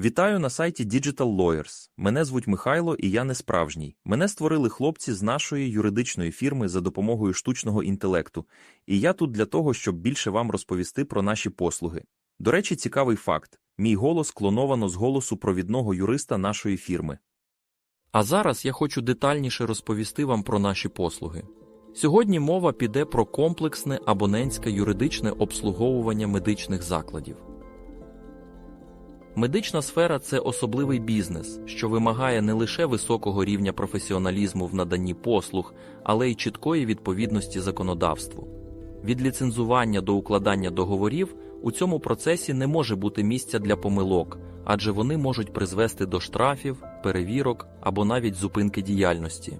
Вітаю на сайті Digital Lawyers. Мене звуть Михайло і я не справжній. Мене створили хлопці з нашої юридичної фірми за допомогою штучного інтелекту, і я тут для того, щоб більше вам розповісти про наші послуги. До речі, цікавий факт: мій голос клоновано з голосу провідного юриста нашої фірми. А зараз я хочу детальніше розповісти вам про наші послуги. Сьогодні мова піде про комплексне абонентське юридичне обслуговування медичних закладів. Медична сфера це особливий бізнес, що вимагає не лише високого рівня професіоналізму в наданні послуг, але й чіткої відповідності законодавству. Від ліцензування до укладання договорів у цьому процесі не може бути місця для помилок, адже вони можуть призвести до штрафів, перевірок або навіть зупинки діяльності.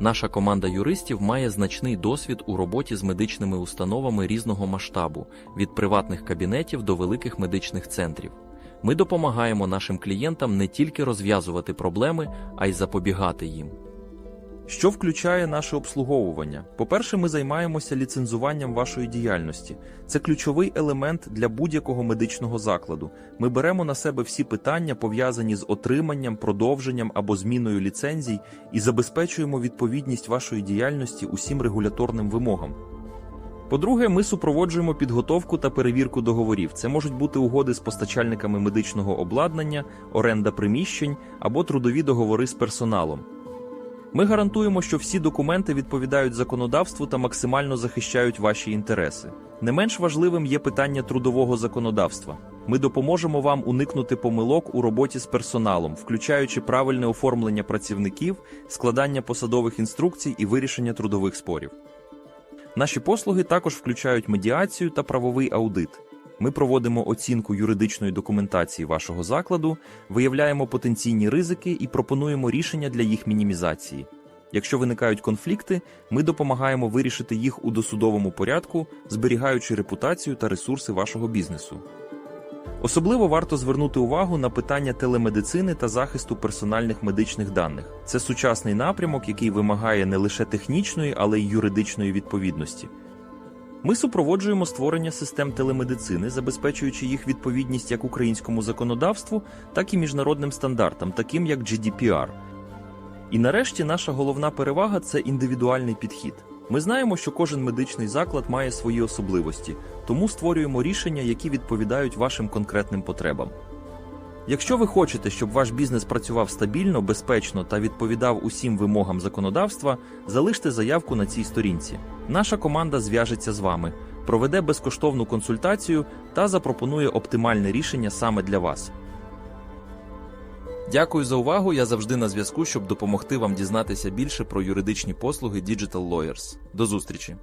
Наша команда юристів має значний досвід у роботі з медичними установами різного масштабу, від приватних кабінетів до великих медичних центрів. Ми допомагаємо нашим клієнтам не тільки розв'язувати проблеми, а й запобігати їм. Що включає наше обслуговування? По-перше, ми займаємося ліцензуванням вашої діяльності. Це ключовий елемент для будь-якого медичного закладу. Ми беремо на себе всі питання, пов'язані з отриманням, продовженням або зміною ліцензій, і забезпечуємо відповідність вашої діяльності усім регуляторним вимогам. По-друге, ми супроводжуємо підготовку та перевірку договорів. Це можуть бути угоди з постачальниками медичного обладнання, оренда приміщень або трудові договори з персоналом. Ми гарантуємо, що всі документи відповідають законодавству та максимально захищають ваші інтереси. Не менш важливим є питання трудового законодавства. Ми допоможемо вам уникнути помилок у роботі з персоналом, включаючи правильне оформлення працівників, складання посадових інструкцій і вирішення трудових спорів. Наші послуги також включають медіацію та правовий аудит. Ми проводимо оцінку юридичної документації вашого закладу, виявляємо потенційні ризики і пропонуємо рішення для їх мінімізації. Якщо виникають конфлікти, ми допомагаємо вирішити їх у досудовому порядку, зберігаючи репутацію та ресурси вашого бізнесу. Особливо варто звернути увагу на питання телемедицини та захисту персональних медичних даних. Це сучасний напрямок, який вимагає не лише технічної, але й юридичної відповідності. Ми супроводжуємо створення систем телемедицини, забезпечуючи їх відповідність як українському законодавству, так і міжнародним стандартам, таким як GDPR. І нарешті наша головна перевага це індивідуальний підхід. Ми знаємо, що кожен медичний заклад має свої особливості, тому створюємо рішення, які відповідають вашим конкретним потребам. Якщо ви хочете, щоб ваш бізнес працював стабільно, безпечно та відповідав усім вимогам законодавства, залиште заявку на цій сторінці. Наша команда зв'яжеться з вами, проведе безкоштовну консультацію та запропонує оптимальне рішення саме для вас. Дякую за увагу. Я завжди на зв'язку, щоб допомогти вам дізнатися більше про юридичні послуги Digital Lawyers. До зустрічі!